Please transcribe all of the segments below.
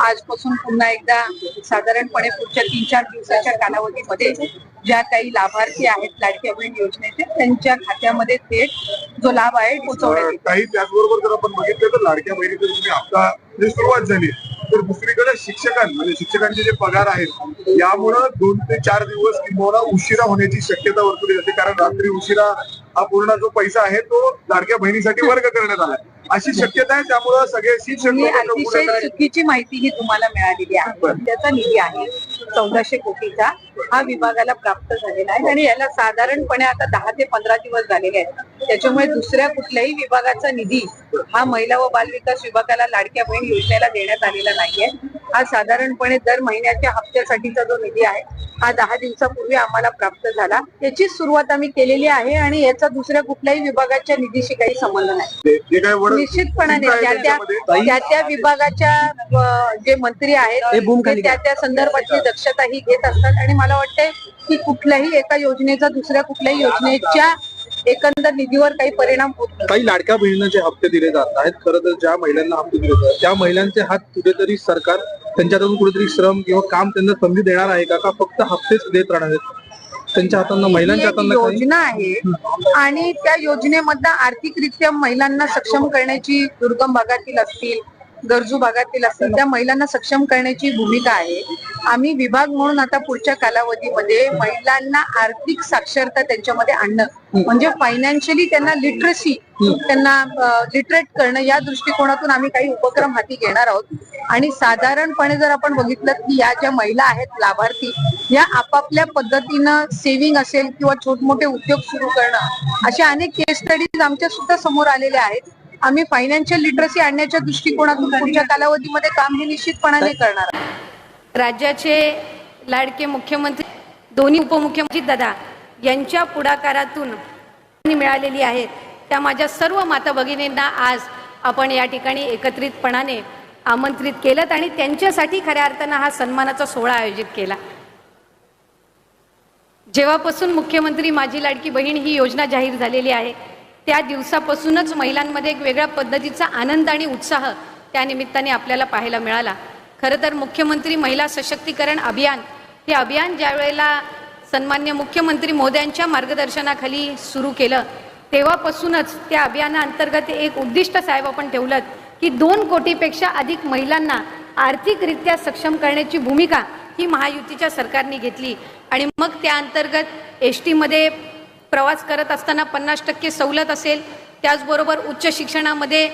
आजपासून पुन्हा एकदा साधारणपणे पुढच्या तीन चार दिवसाच्या कालावधीमध्ये ज्या काही लाभार्थी आहेत लाडक्या बहीण योजनेचे त्यांच्या खात्यामध्ये थेट जो लाभ आहे पोहोचवण्यात काही त्याचबरोबर जर आपण बघितलं तर लाडक्या बहिणीकडे आता जी सुरुवात झाली तर दुसरीकडे शिक्षकां म्हणजे शिक्षकांचे जे पगार आहेत यामुळं दोन ते चार दिवस किंवा उशिरा होण्याची शक्यता वर्तवली जाते. कारण रात्री उशिरा हा पूर्ण जो पैसा आहे तो लाडक्या बहिणीसाठी वर्ग करण्यात आला. अशी शक्यता आहे त्यामुळं सगळे शिक्षक अतिशय चुकीची माहिती ही तुम्हाला मिळालेली आहे. त्याचा निधी आहे. चौदाशे कोटीचा हा विभागाला प्राप्त झालेला आहे आणि याला साधारणपणे आता दहा ते पंधरा दिवस झालेले आहेत. त्याच्यामुळे दुसऱ्या कुठल्याही विभागाचा निधी हा महिला व बालविकास विभागाला लाडक्या बहीण योजनेला देण्यात आलेला नाहीये. हा साधारणपणे दर महिन्याच्या हप्त्यासाठीचा जो निधी आहे हा दहा दिवसापूर्वी आम्हाला प्राप्त झाला. याची सुरुवात आम्ही केलेली आहे आणि याचा दुसऱ्या कुठल्याही विभागाच्या निधीशी काही संबंध नाही. निश्चितपणाने त्या त्या त्या त्या विभागाच्या जे मंत्री आहेत ते त्या त्या संदर्भातली दक्षता ही घेत असतात. आणि मला वाटतंय की कुठल्याही एका योजनेचा दुसऱ्या कुठल्याही योजनेच्या एकंदर निधीवर काही परिणाम होत नाही. काही लाडक्या बहिणींना जे हप्ते दिले जात आहेत. खरं तर ज्या महिलांना हप्ते दिले जातात त्या महिलांचे हात कुठेतरी सरकार त्यांच्यातून कुठेतरी श्रम किंवा काम त्यांना संधी देणार आहे का? का फक्त हप्तेच देत राहणार आहेत? त्यांच्या हातांना ही महिलांच्या एक हातांना काही? योजना आहे. आणि त्या योजनेमधनं आर्थिकरित्या महिलांना सक्षम करण्याची दुर्गम भागातील असतील गरजू भागातील असतील त्या महिलांना सक्षम करण्याची भूमिका आहे. आम्ही विभाग म्हणून आता पुढच्या कालावधीमध्ये महिलांना आर्थिक साक्षरता त्यांच्यामध्ये आणणं म्हणजे फायनान्शियली त्यांना लिटरसी त्यांना लिटरेट करणं या दृष्टिकोनातून आम्ही काही उपक्रम हाती घेणार आहोत. आणि साधारणपणे जर आपण बघितलं की या ज्या महिला आहेत लाभार्थी या आपापल्या पद्धतीनं सेव्हिंग असेल किंवा छोटमोठे उद्योग सुरू करणं अशा अनेक केस स्टडीज आमच्या सुद्धा समोर आलेल्या आहेत. आम्ही फायनान्शियल लिटरसी आणण्याच्या दृष्टिकोनातून पुढच्या कालावधीमध्ये काम हे निश्चितपणाने करणार आहोत राज्याचे लाडके मुख्यमंत्री दोन्ही उपमुख्यमंत्री दादा यांच्या पुढाकारातून मिळालेली आहेत. त्या माझ्या सर्व माता भगिनींना आज आपण या ठिकाणी एकत्रितपणाने आमंत्रित केलं आणि त्यांच्यासाठी खऱ्या अर्थानं हा सन्मानाचा सोहळा आयोजित केला. जेव्हापासून मुख्यमंत्री माझी लाडकी बहीण ही योजना जाहीर झालेली आहे त्या दिवसापासूनच महिलांमध्ये एक वेगळ्या पद्धतीचा आनंद आणि उत्साह त्या निमित्ताने आपल्याला पाहायला मिळाला. खरं तर मुख्यमंत्री महिला सशक्तीकरण अभियान हे अभियान ज्या वेळेला सन्मान्य मुख्यमंत्री मोद्यांच्या मार्गदर्शनाखाली सुरू केलं तेव्हापासूनच त्या अभियानाअंतर्गत एक उद्दिष्ट साहेब आपण ठेवलं की दोन कोटीपेक्षा अधिक महिलांना आर्थिकरित्या सक्षम करण्याची भूमिका ही महायुतीच्या सरकारने घेतली. आणि मग त्या अंतर्गत एस टीमध्ये प्रवास करत असताना पन्नास टक्के सवलत असेल त्याचबरोबर उच्च शिक्षणामध्ये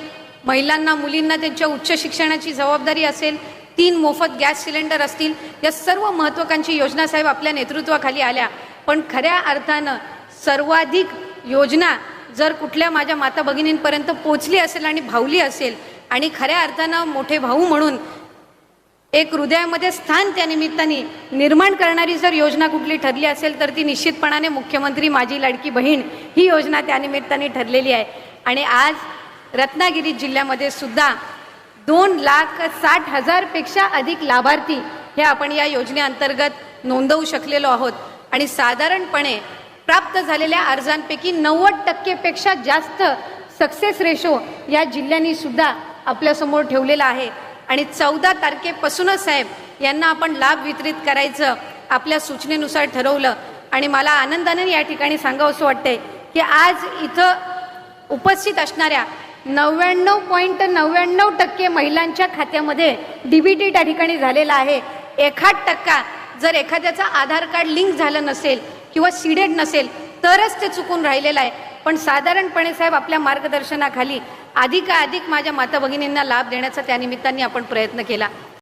महिलांना मुलींना त्यांच्या उच्च शिक्षणाची जबाबदारी असेल तीन मोफत गॅस सिलेंडर असतील या सर्व महत्त्वाकांक्षी योजना साहेब आपल्या नेतृत्वाखाली आल्या. पण खऱ्या अर्थानं सर्वाधिक योजना जर कुठल्या माझ्या माता भगिनींपर्यंत पोचली असेल आणि भावली असेल आणि खऱ्या अर्थानं मोठे भाऊ म्हणून एक हृदयामध्ये स्थान त्या निमित्ताने निर्माण करणारी जर योजना कुठली ठरली असेल तर ती निश्चितपणाने मुख्यमंत्री माझी लाडकी बहीण ही योजना त्यानिमित्ताने ठरलेली आहे. आणि आज रत्नागिरी जिल्ह्यामध्ये सुद्धा दोन लाख साठ हजारपेक्षा अधिक लाभार्थी हे आपण या योजनेअंतर्गत नोंदवू शकलेलो आहोत. आणि साधारणपणे प्राप्त झालेल्या अर्जांपैकी नव्वद टक्केपेक्षा जास्त सक्सेस रेशो या जिल्ह्यांनी सुद्धा आपल्यासमोर ठेवलेला आहे. आणि चौदा तारखेपासूनच साहेब यांना आपण लाभ वितरित करायचं आपल्या सूचनेनुसार ठरवलं. आणि मला आनंदाने या ठिकाणी सांगावं असं वाटतंय की आज इथं उपस्थित असणाऱ्या नव्याण्णव पॉईंट नव्याण्णव टक्के महिलांच्या खात्यामध्ये डीबीटी त्या ठिकाणी झालेला आहे. एखाद टक्का जर एखाद्याचा आधार कार्ड लिंक झालं नसेल किंवा सीडेड नसेल तरच ते चुकून राहिलेलं आहे. पण साधारणपणे साहेब आपल्या मार्गदर्शनाखाली अधिकाधिक माझ्या माता भगिनींना लाभ देण्याचा त्या निमित्ताने आपण प्रयत्न केला.